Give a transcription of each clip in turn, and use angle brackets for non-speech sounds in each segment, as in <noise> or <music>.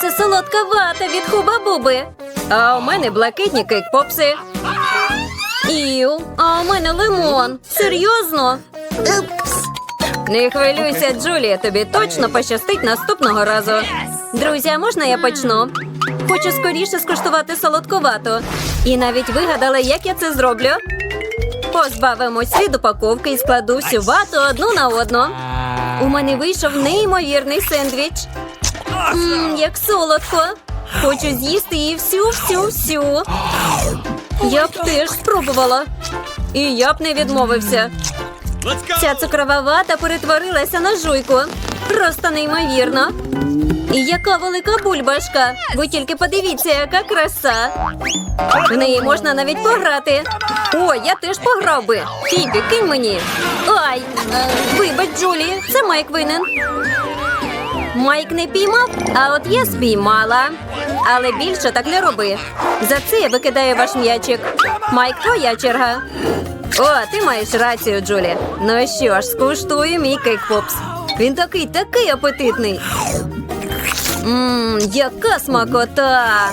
це солодка вата від хуба-буби. А у мене блакитні кейк-попси. Іу, а у мене лимон. Серйозно? Не хвилюйся, Джулія, тобі точно пощастить наступного разу. Друзі, а можна я почну? Хочу скоріше скуштувати солодковату. І навіть вигадала, як я це зроблю. Позбавимось від упаковки і складу всю вату одну на одну. У мене вийшов неймовірний сендвіч. Мм, як солодко. Хочу з'їсти її всю-всю-всю. Я б теж спробувала. І я б не відмовився. Ця цукрова вата перетворилася на жуйку. Просто неймовірно. І яка велика бульбашка. Ви тільки подивіться, яка краса. В неї можна навіть пограти. О, я теж пограв би. Фібі, кинь мені. Ай! Вибач, Джулі, це Майк винен. Майк не піймав, а от я спіймала. Але більше так не роби. За це я викидаю ваш м'ячик. Майк, твоя черга. О, ти маєш рацію, Джулі. Ну що ж, скуштую мій кейк-попс. Він такий, такий апетитний. Ммм, яка смакота.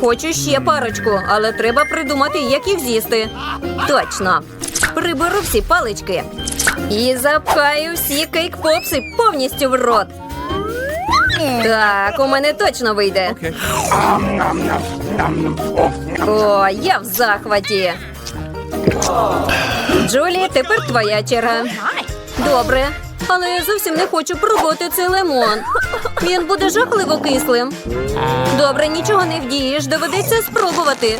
Хочу ще парочку, але треба придумати, як їх з'їсти. Точно. Приберу всі палички. І запхаю всі кейк-попси повністю в рот. Так, у мене точно вийде. О, я в захваті. Джулі, тепер твоя черга. Добре. Але я зовсім не хочу пробувати цей лимон. Він буде жахливо кислим. Добре, нічого не вдієш, доведеться спробувати.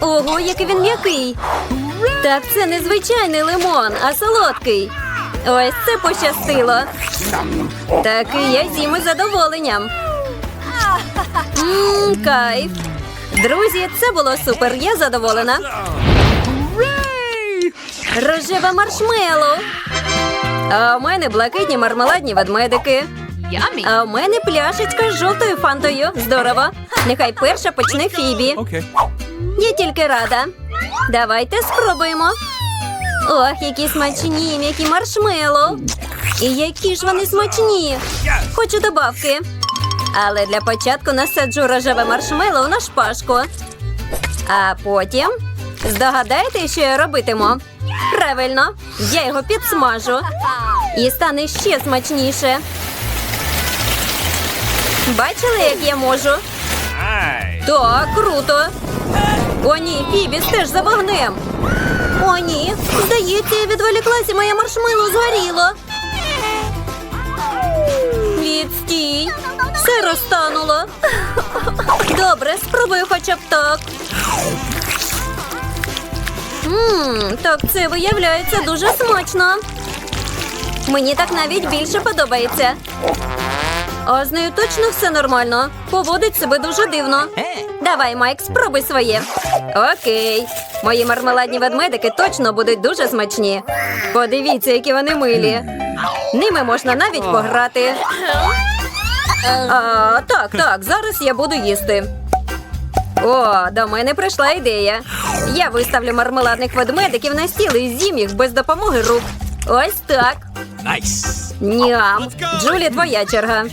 Ого, який він м'який. Так це не звичайний лимон, а солодкий. Ось це пощастило. Такий я з'їм із задоволенням. Мм, кайф. Друзі, це було супер. Я задоволена. Рожева маршмело. А у мене блакитні мармеладні ведмедики. А у мене пляшечка з жовтою фантою. Здорово. Нехай перша почне Фібі. Okay. Я тільки рада. Давайте спробуємо. Ох, які смачні, м'які маршмеллоу. І які ж вони смачні. Хочу добавки. Але для початку насаджу рожеве маршмеллоу на шпажку. А потім здогадайте, що я робитиму. Правильно, я його підсмажу. І стане ще смачніше. Бачили, як я можу? Так, круто. О, ні, Фібі, стеж за вогнем. О, ні. Здається, я відволіклася, моє маршмело згоріло. Відстій. Все розтануло. Добре, спробую хоча б так. Ммм, так це виявляється дуже смачно. Мені так навіть більше подобається. А з нею точно все нормально. Поводить себе дуже дивно. Давай, Майк, спробуй своє. Окей. Мої мармеладні ведмедики точно будуть дуже смачні. Подивіться, які вони милі. Ними можна навіть пограти. А, так, так, зараз я буду їсти. О, до мене прийшла ідея. Я виставлю мармеладних ведмедиків на стіл і з'їм їх без допомоги рук. Ось так. Nice. Ням. Джулі, твоя черга.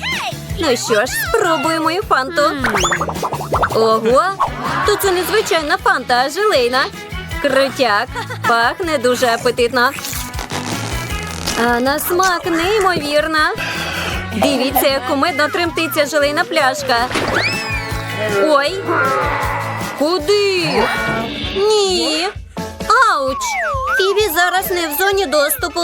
Ну що ж, спробуємо і фанту. Ого, то це не звичайна фанта, а желейна. Крутяк. Пахне дуже апетитно. А на смак неймовірна. Дивіться, як кумедно тремтиться желейна пляшка. Ой. Куди? Ні. Ауч! Фібі зараз не в зоні доступу.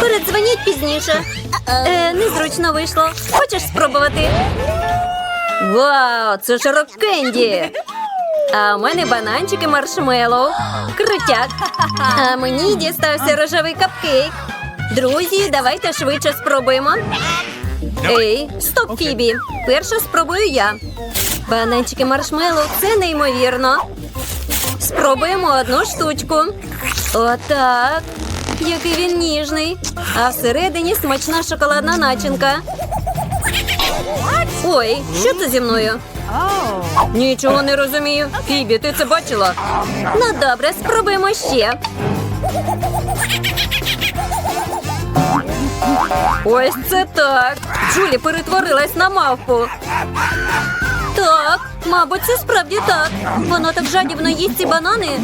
Передзвоніть пізніше. Е, незручно вийшло. Хочеш спробувати? Вау, це ж рок-кенді! А у мене бананчики маршмеллоу. Крутяк. А мені дістався рожевий капкейк. Друзі, давайте швидше спробуємо. Ей, стоп, Фібі. Перша спробую я. Бананчики маршмеллоу – це неймовірно. Спробуємо одну штучку. Отак. Який він ніжний. А всередині смачна шоколадна начинка. Ой, що це зі мною? Нічого не розумію. Фібі, ти це бачила? Ну добре, спробуємо ще. Ось це так. Джулі перетворилась на мавпу. Так, мабуть, це справді так. Вона так жадібно їсть ці банани.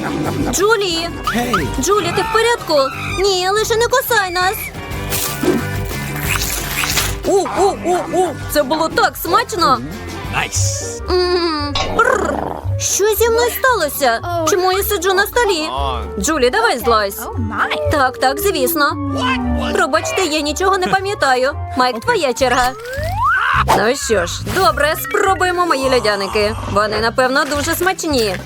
Джулі! Джулі, ти в порядку? Ні, лише не кусай нас. У, у, у, у, це було так смачно. Nice. Бррр. Що зі мною сталося? Чому я сиджу на столі? Джулі, давай злазь. Так, так, звісно. Пробачте, я нічого не пам'ятаю. Майк, твоя черга. Ну що ж, добре, спробуємо мої льодяники. Вони, напевно, дуже смачні.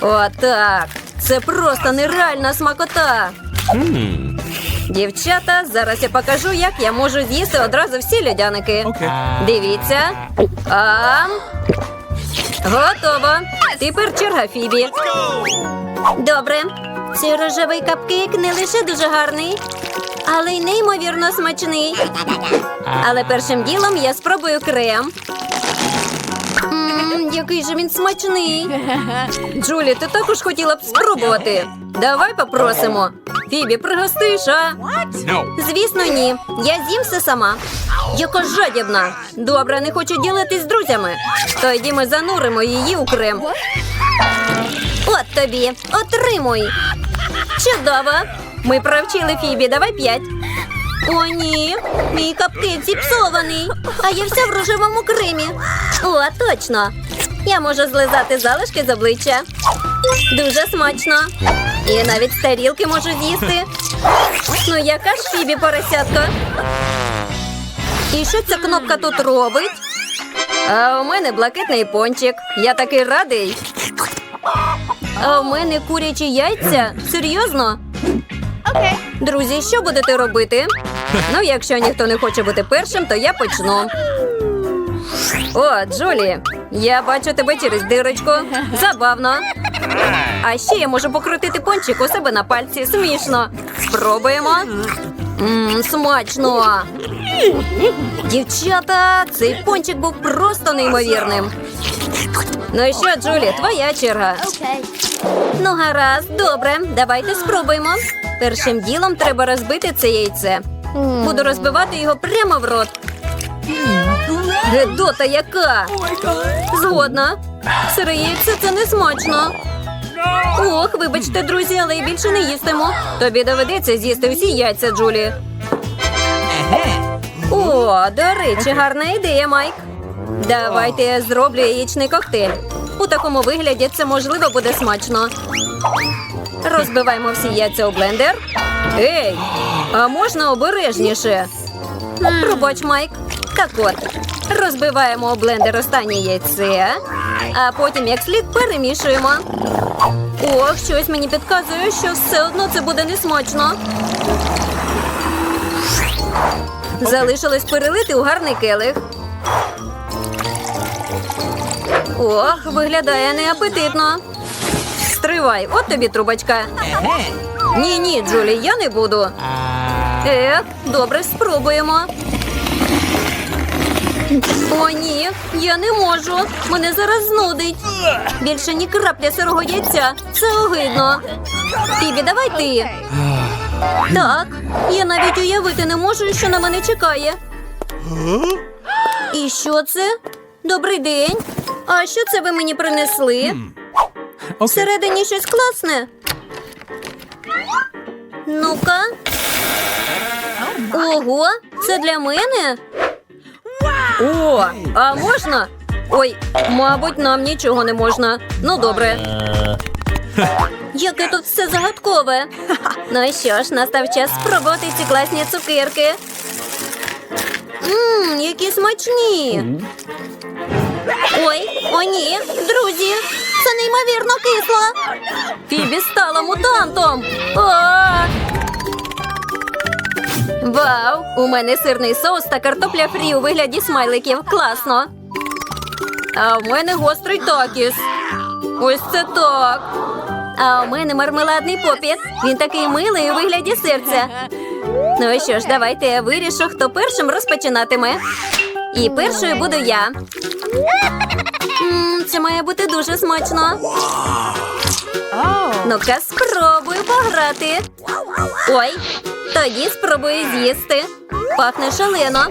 Отак. Це просто нереальна смакота. Дівчата, зараз я покажу, як я можу з'їсти одразу всі льодяники. Дивіться. Ам. Готово. Тепер черга Фібі. Добре. Цей рожевий капкейк не лише дуже гарний, але й неймовірно смачний. Але першим ділом я спробую крем. Мм, який же він смачний. Джулі, ти також хотіла б спробувати. Давай попросимо. Фібі, пригостиш, а? Звісно, ні. Я з'їм все сама. Яка жадібна. Добре, не хочу ділитись з друзями. Тоді ми зануримо її у крем. От тобі, отримуй. Чудово. Ми провчили Фібі, давай п'ять. О, ні, мій капкейк зіпсований, а я вся в рожевому кремі. О, точно. Я можу злизати залишки з обличчя. Дуже смачно. І навіть з тарілки можу з'їсти. Ну, яка ж Фібі поросятка? І що ця кнопка тут робить? А у мене блакитний пончик. Я такий радий. А у мене курячі яйця? Серйозно? Друзі, що будете робити? Ну, якщо ніхто не хоче бути першим, то я почну. О, Джулі, я бачу тебе через дирочку. Забавно. А ще я можу покрутити пончик у себе на пальці. Смішно. Спробуємо. Мм, смачно. Дівчата, цей пончик був просто неймовірним. Ну і що, Джулі, твоя черга. Ну, гаразд, добре, давайте спробуємо. Першим ділом треба розбити це яйце. Буду розбивати його прямо в рот. Гедота яка? Згодна. Сире яйце це не смачно. Ох, вибачте, друзі, але я більше не їстиму. Тобі доведеться з'їсти всі яйця, Джулі. О, до речі, гарна ідея, Майк. Давайте я зроблю яєчний коктейль. У такому вигляді це можливо буде смачно. Розбиваємо всі яйця у блендер. Ей, а можна обережніше? Пробач, Майк. Так от, розбиваємо у блендер останнє яйце, а потім як слід перемішуємо. Ох, щось мені підказує, що все одно це буде несмачно. Залишилось перелити у гарний келих. Ох, виглядає неапетитно. Стривай, от тобі трубочка. Ні, ні, Джулі, я не буду. Ех, добре, спробуємо. О, ні, я не можу. Мене зараз знудить. Більше ні крапля сирого яйця. Це огидно. Фібі, давай ти. Так, я навіть уявити не можу, що на мене чекає. І що це? Добрий день. А що це ви мені принесли? Всередині щось класне. Ну-ка. Ого, це для мене? О, а можна? Ой, мабуть, нам нічого не можна. Ну, добре. Яке тут все загадкове. Ну що ж, настав час спробувати ці класні цукерки. Ммм, які смачні. Ой, о ні, друзі, це неймовірно кисло. Фібі стала мутантом. А! Вау! У мене сирний соус та картопля фрі у вигляді смайликів. Класно. А в мене гострий такіс. Ось це так. А у мене мармеладний попіт. Він такий милий у вигляді серця. Ну що ж, давайте я вирішу, хто першим розпочинатиме. І першою буду я. Це має бути дуже смачно. Ну-ка, спробую пограти. Ой, тоді спробую з'їсти. Пахне шалено.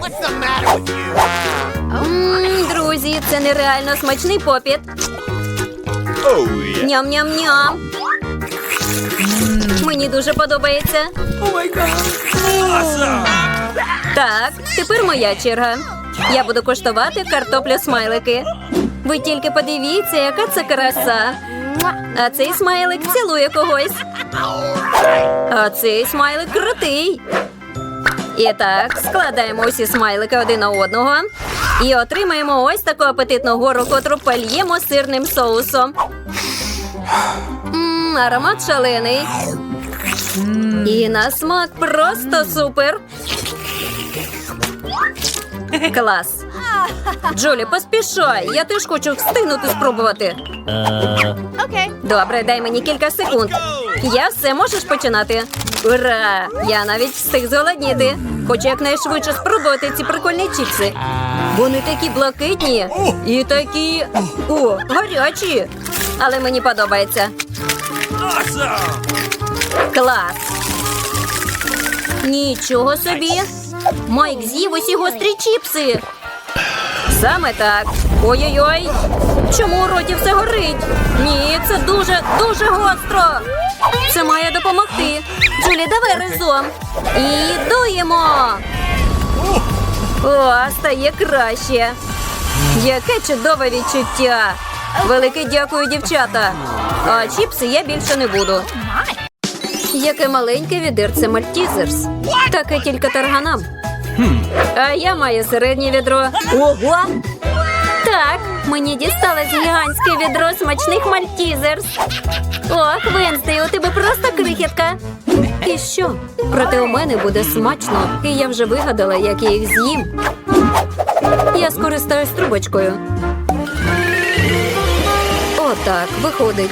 Друзі, це нереально смачний попіт. Ням-ням-ням. Мені дуже подобається. Так, тепер моя черга. Я буду коштувати картоплю смайлики. Ви тільки подивіться, яка це краса. А цей смайлик цілує когось. А цей смайлик крутий. І так, складаємо усі смайлики один на одного і отримаємо ось таку апетитну гору, котру пальємо сирним соусом. М, аромат шалений. І на смак просто супер. <laughs> Клас. Джулі, поспішай. Я теж хочу встигнути спробувати. Добре, дай мені кілька секунд. Я все можеш починати. Ура! Я навіть встиг зголодніти. Хочу якнайшвидше спробувати ці прикольні чіпси. Вони такі блакитні і такі о, гарячі. Але мені подобається. Клас. Нічого собі. Майк з'їв усі гострі чіпси. Саме так. Ой-ой-ой. Чому у роті все горить? Ні, це дуже, дуже гостро. Це має допомогти. Джулі, давай разом. І дуємо. О, стає краще. Яке чудове відчуття. Велике дякую, дівчата. А чіпси я більше не буду. Яке маленьке відерце Мальтізерс. Таке тільки тарганам. А я маю середнє відро. Ого! Так, мені дісталось гігантське відро смачних Мальтізерс. Ох, Венсти, у тебе просто крихітка. І що? Проте у мене буде смачно, і я вже вигадала, як я їх з'їм. Я скористаюсь трубочкою. Отак, виходить.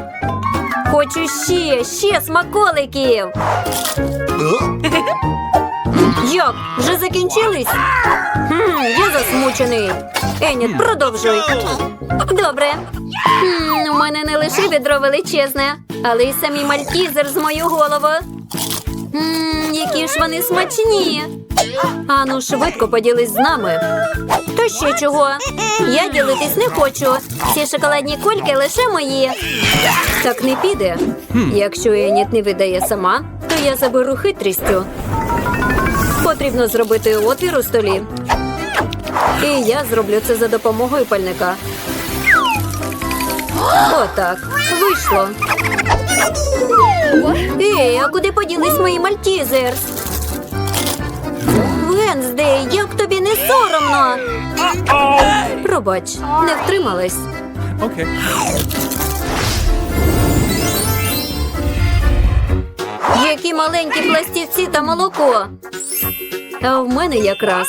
Хочу ще, ще смаколиків. Як? Вже закінчились? Хм, я засмучений. Еніт, продовжуй. Добре. Хм, у мене не лише відро величезне, але й самі мальтізер з мою голову. Мм, які ж вони смачні. Ану, швидко поділись з нами. То ще чого? Я ділитись не хочу. Ці шоколадні кульки лише мої. Так не піде. Якщо Еніт не видає сама, то я заберу хитрістю. Потрібно зробити отвір у столі. І я зроблю це за допомогою пальника. Отак. Вийшло. Ей, а куди поділись мої мальтізерс? Венздей, як тобі не соромно? Пробач, не втрималась. Okay. Які маленькі пластівці та молоко. А в мене якраз.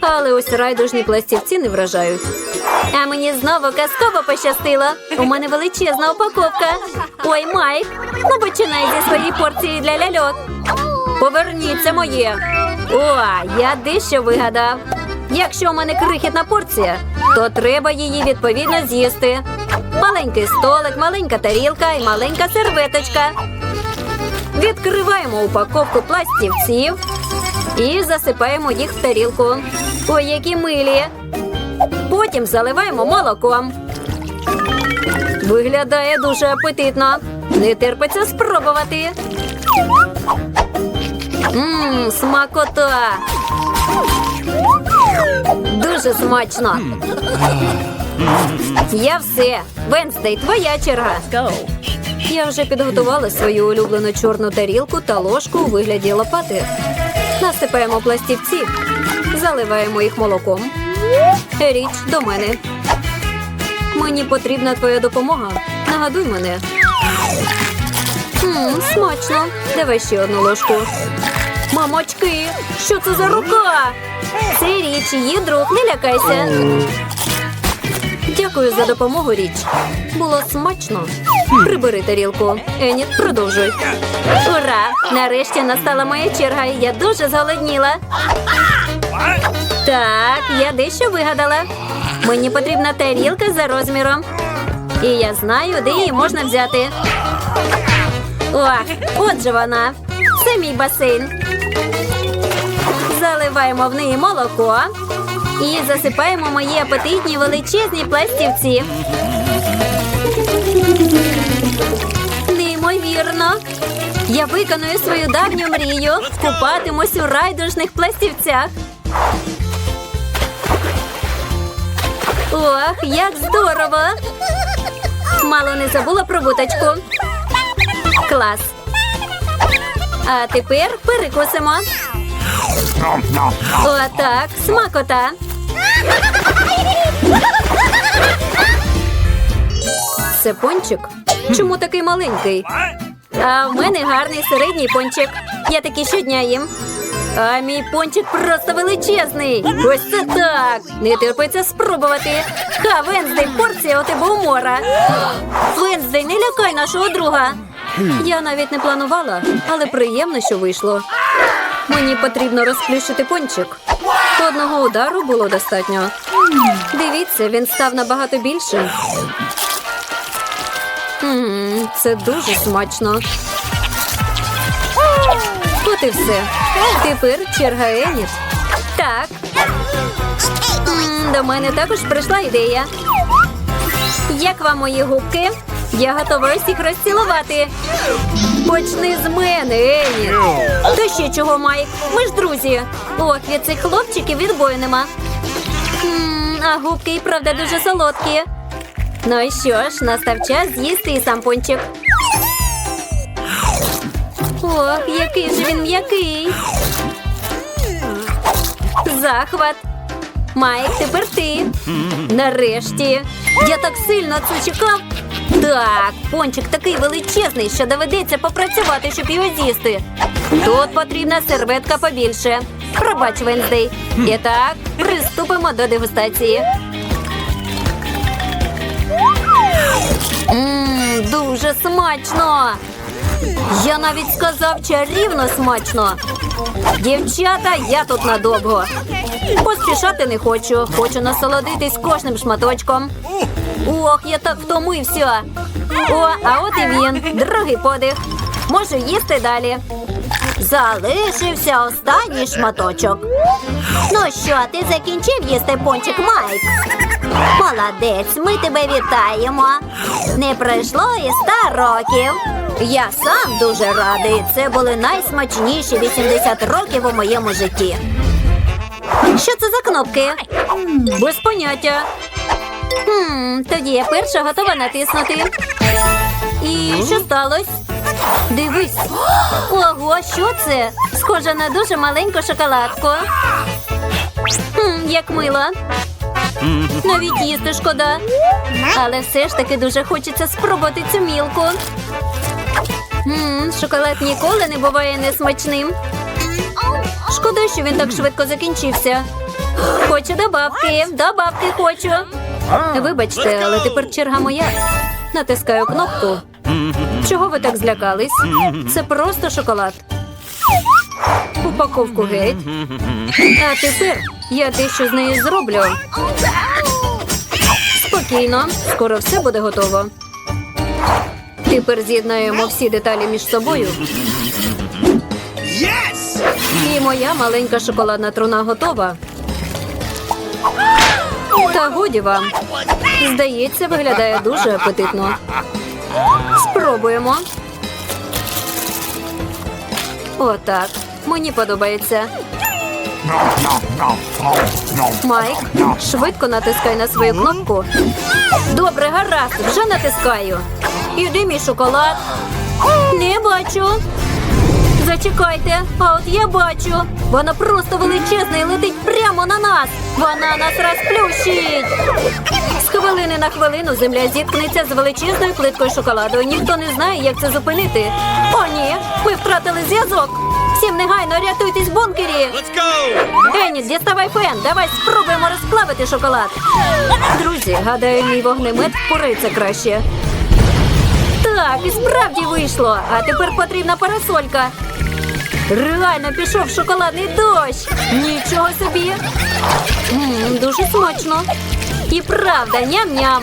Але ось райдужні пластівці не вражають. А мені знову казково пощастило. У мене величезна упаковка. Ой, Майк, ну починай зі своєї порції для ляльок. Поверніться моє. О, я дещо вигадав. Якщо у мене крихітна порція, то треба її відповідно з'їсти. Маленький столик, маленька тарілка і маленька серветочка. Відкриваємо упаковку пластівців і засипаємо їх в тарілку. Ой, які милі. Потім заливаємо молоком. Виглядає дуже апетитно. Не терпиться спробувати. Ммм, смакота. Дуже смачно. Я все. Венстей, твоя черга. Я вже підготувала свою улюблену чорну тарілку та ложку у вигляді лопати. Насипаємо пластівці, заливаємо їх молоком. Річ до мене. Мені потрібна твоя допомога. Нагадуй мене. Мм, смачно. Давай ще одну ложку. Мамочки, що це за рука? Це річ, її друг, не лякайся. Дякую за допомогу, річ. Було смачно. Прибери тарілку. Еніт, продовжуй. Ура! Нарешті настала моя черга, я дуже зголодніла. Так, я дещо вигадала. Мені потрібна тарілка за розміром. І я знаю, де її можна взяти. Ох, от же вона. Це мій басейн. Заливаємо в неї молоко і засипаємо мої апетитні величезні пластівці. Неймовірно. Я виконую свою давню мрію. Купатимусь у райдужних пластівцях. Ох, як здорово! Мало не забула про вуточку. Клас. А тепер перекусимо. Отак, смакота. Це пончик? Чому такий маленький? А в мене гарний середній пончик. Я такий щодня їм. А мій пончик просто величезний. Ось це так. Не терпиться спробувати. Ха, Венздей, порція у тебе умора. Венздей, не лякай нашого друга. Я навіть не планувала, але приємно, що вийшло. Мені потрібно розплющити пончик. Одного удару було достатньо. Дивіться, він став набагато більшим. Це дуже смачно. От і все. Тепер черга Еніт. Так. До мене також прийшла ідея. Як вам мої губки? Я готова усіх розцілувати. Почни з мене, Еніт. Та ще чого, Майк? Ми ж друзі. Ох, від цих хлопчиків відбою нема. А губки і правда дуже солодкі. Ну і що ж, настав час з'їсти і сам пончик. Ох, який же він м'який. Захват. Майк, тепер ти. Нарешті. Я так сильно це чекав. Так, пончик такий величезний, що доведеться попрацювати, щоб його з'їсти. Тут потрібна серветка побільше. Пробач, Венздей. І так, приступимо до дегустації. Ммм, дуже смачно. Я навіть сказав чарівно смачно. Дівчата, я тут надовго. Поспішати не хочу. Хочу насолодитись кожним шматочком. Ох, я так втомився. О, а от і він. Другий подих. Можу їсти далі. Залишився останній шматочок. Ну що, ти закінчив їсти пончик Майк? Молодець, ми тебе вітаємо. Не пройшло і ста років. Я сам дуже радий. Це були найсмачніші 80 років у моєму житті. Що це за кнопки? Без поняття. Хм, тоді я перша готова натиснути. І що сталося? Дивись. Ого, що це? Схоже на дуже маленьку шоколадку. Хм, як мило. Навіть їсти шкода. Але все ж таки дуже хочеться спробувати цю мілку. Мм, шоколад ніколи не буває несмачним. Шкода, що він так швидко закінчився. Хочу добавки, добавки хочу. Вибачте, але тепер черга моя. Натискаю кнопку. Чого ви так злякались? Це просто шоколад. Упаковку геть. А тепер я дещо з нею зроблю. Спокійно, скоро все буде готово. Тепер з'єднаємо всі деталі між собою. І моя маленька шоколадна труна готова. Та годі вам. Здається, виглядає дуже апетитно. Спробуємо. Отак. Мені подобається. Майк, швидко натискай на свою кнопку. Добре, гаразд, вже натискаю. Іди мій шоколад. Не бачу. Зачекайте, а от я бачу. Вона просто величезна і летить прямо на нас. Вона нас розплющить. З хвилини на хвилину земля зіткнеться з величезною плиткою шоколаду. Ніхто не знає, як це зупинити. О, ні, ми втратили зв'язок. Всім негайно рятуйтесь в бункері. Let's діставай фен. Давай спробуємо розплавити шоколад. Друзі, гадаю, мій вогнемет впорається краще. Так, і справді вийшло. А тепер потрібна парасолька. Реально пішов шоколадний дощ. Нічого собі. М, дуже смачно. І правда, ням-ням.